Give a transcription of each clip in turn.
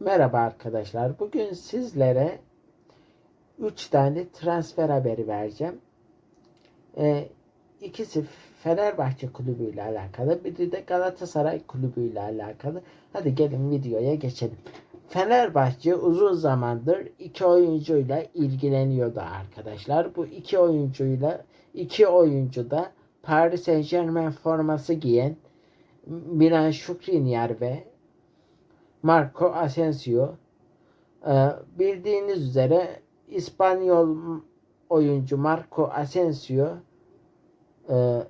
Merhaba arkadaşlar. Bugün sizlere 3 tane transfer haberi vereceğim. Ee, ikisi Fenerbahçe kulübü ile alakalı, biri de Galatasaray kulübü ile alakalı. Hadi gelin videoya geçelim. Fenerbahçe uzun zamandır iki oyuncuyla ilgileniyordu arkadaşlar. Bu iki oyuncuyla iki oyuncu da Paris Saint Germain forması giyen Milan Skriniar ve Marco Asensio. Ee, bildiğiniz üzere İspanyol oyuncu Marco Asensio e,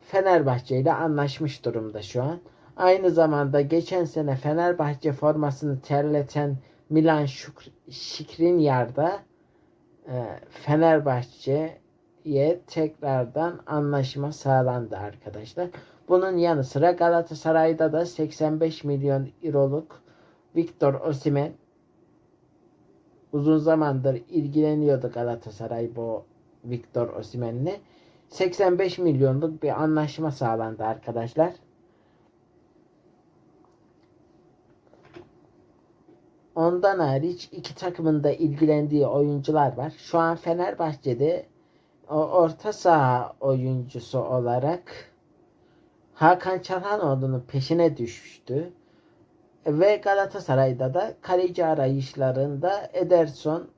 Fenerbahçe ile anlaşmış durumda şu an. Aynı zamanda geçen sene Fenerbahçe formasını terleten Milan Şuk- Skriniar da e, Fenerbahçe'ye tekrardan anlaşma sağlandı arkadaşlar. Bunun yanı sıra Galatasaray'da da 85 milyon euroluk Victor Osimhen uzun zamandır ilgileniyordu Galatasaray bu Victor Osimhen'le. 85 milyonluk bir anlaşma sağlandı arkadaşlar. Ondan hariç iki takımın da ilgilendiği oyuncular var. Şu an Fenerbahçe'de o orta saha oyuncusu olarak Hakan Çalhanoğlu'nun peşine düştü. Ve Galatasaray'da da kaleci arayışlarında Ederson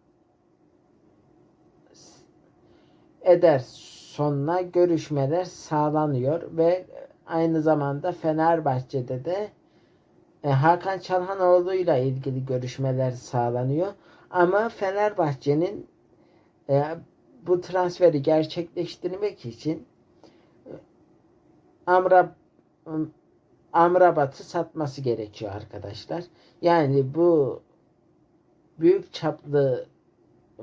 Ederson'la görüşmeler sağlanıyor ve aynı zamanda Fenerbahçe'de de e, Hakan Çalhanoğlu ile ilgili görüşmeler sağlanıyor. Ama Fenerbahçe'nin e, bu transferi gerçekleştirmek için Amra Amrabat'ı satması gerekiyor arkadaşlar. Yani bu büyük çaplı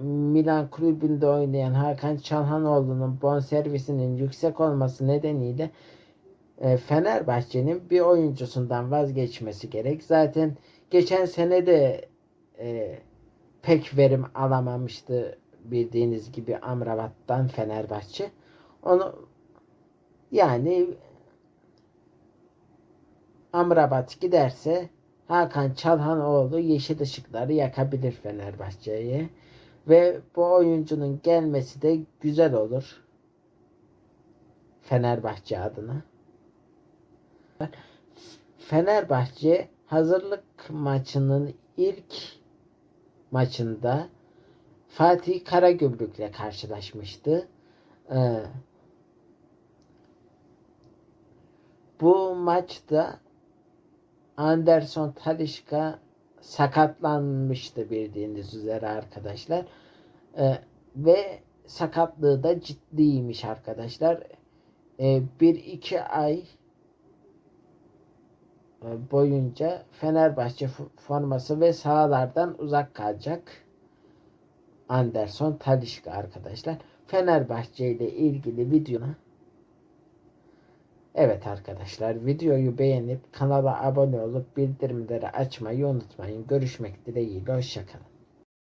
Milan kulübünde oynayan Hakan Çalhanoğlu'nun bonservisinin yüksek olması nedeniyle e, Fenerbahçe'nin bir oyuncusundan vazgeçmesi gerek. Zaten geçen sene de e, pek verim alamamıştı bildiğiniz gibi Amrabat'tan Fenerbahçe. Onu yani Amrabat giderse Hakan Çalhanoğlu yeşil ışıkları yakabilir Fenerbahçe'ye. Ve bu oyuncunun gelmesi de güzel olur. Fenerbahçe adına. Fenerbahçe hazırlık maçının ilk maçında Fatih Karagümrük'le karşılaşmıştı. Ee, bu maçta Anderson Talişka sakatlanmıştı bildiğiniz üzere arkadaşlar. Ee, ve sakatlığı da ciddiymiş arkadaşlar. Ee, bir iki ay e, boyunca Fenerbahçe forması ve sahalardan uzak kalacak. Anderson Talişka arkadaşlar. Fenerbahçe ile ilgili videona Evet arkadaşlar videoyu beğenip kanala abone olup bildirimleri açmayı unutmayın. Görüşmek dileğiyle hoşçakalın.